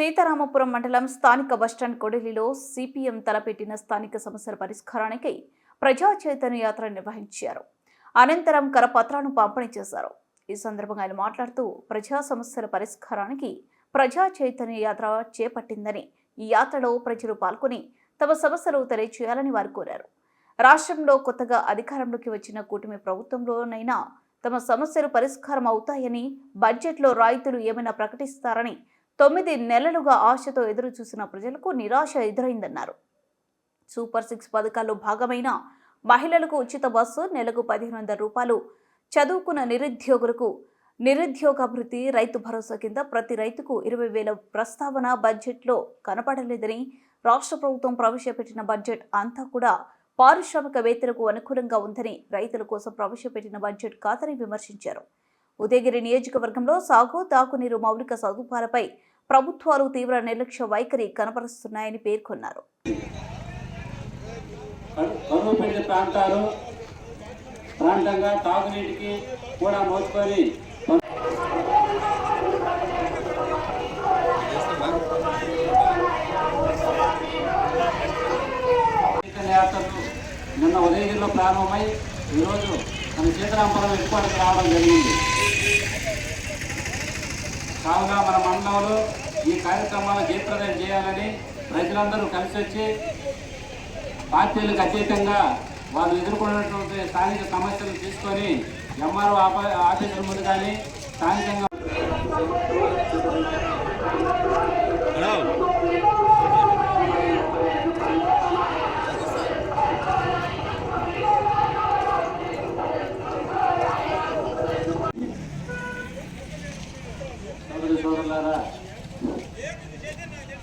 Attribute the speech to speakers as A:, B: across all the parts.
A: సీతారామపురం మండలం స్థానిక bus stand కొడలిలో CPM తలపెట్టిన స్థానిక సమస్యల పరిష్కారానికి ప్రజా చైతన్య యాత్ర నిర్వహించారు. అనంతరం కరపత్రాలను పంపిణీ చేశారు. ఈ సందర్భంగా ఆయన మాట్లాడుతూ ప్రజా సమస్యల పరిష్కారానికి ప్రజా చైతన్య యాత్ర చేపట్టిందని ఈ యాత్రలో ప్రజలు పాల్గొని తమ సమస్యలు తెలియచేయాలని వారు కోరారు. రాష్ట్రంలో కొత్తగా అధికారంలోకి వచ్చిన కూటమి ప్రభుత్వంలోనైనా తమ సమస్యలు పరిష్కారం అవుతాయని బడ్జెట్లో రాయితీలు ఏమైనా ప్రకటిస్తారని తొమ్మిది నెలలుగా ఆశతో ఎదురు చూసిన ప్రజలకు నిరాశ ఎదురైందన్నారు. సూపర్ సిక్స్ పథకాల్లో భాగమైన మహిళలకు ఉచిత బస్సు నెలకు పదిహేను వందల రూపాయలు. చదువుకున్న నిరుద్యోగులకు నిరుద్యోగాభివృద్ధి రైతు భరోసా కింద ప్రతి రైతుకు ఇరవై వేల ప్రస్తావన బడ్జెట్లో కనపడలేదని రాష్ట్ర ప్రభుత్వం ప్రవేశపెట్టిన బడ్జెట్ అంతా కూడా పారిశ్రామికవేత్తలకు అనుకూలంగా ఉందని రైతుల కోసం ప్రవేశపెట్టిన బడ్జెట్ కాదని విమర్శించారు. ఉదయగిరి నియోజకవర్గంలో సాగు తాగునీరు మౌలిక సదుపాయాలపై ప్రభుత్వాలు తీవ్ర నిర్లక్ష్య వైఖరి కనపరుస్తున్నాయని పేర్కొన్నారు.
B: ప్రాంతాలు ప్రాంతంగా తాగునీటికి కూడా మోసుకొని నిన్న ఉదయగిరిలో ప్రారంభమై ఈరోజు మన సీతారామపురం ఎక్కువకి రావడం జరిగింది. కావున మన మండలంలో ఈ కార్యక్రమాలు జయప్రదం చేయాలని ప్రజలందరూ కలిసి వచ్చి పార్టీలకు అతీతంగా వాళ్ళు ఎదుర్కొన్నటువంటి స్థానిక సమస్యలు తీసుకొని ఎంఆర్ఓ ఆఫీసుల ముందు కానీ స్థానికంగా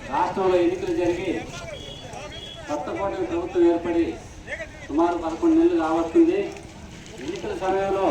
B: రాష్ట్రంలో ఎన్నికలు జరిగి కొత్త కోటమి ప్రభుత్వం ఏర్పడి సుమారు పదకొండు నెలలు కావస్తుంది ఎన్నికల సమయంలో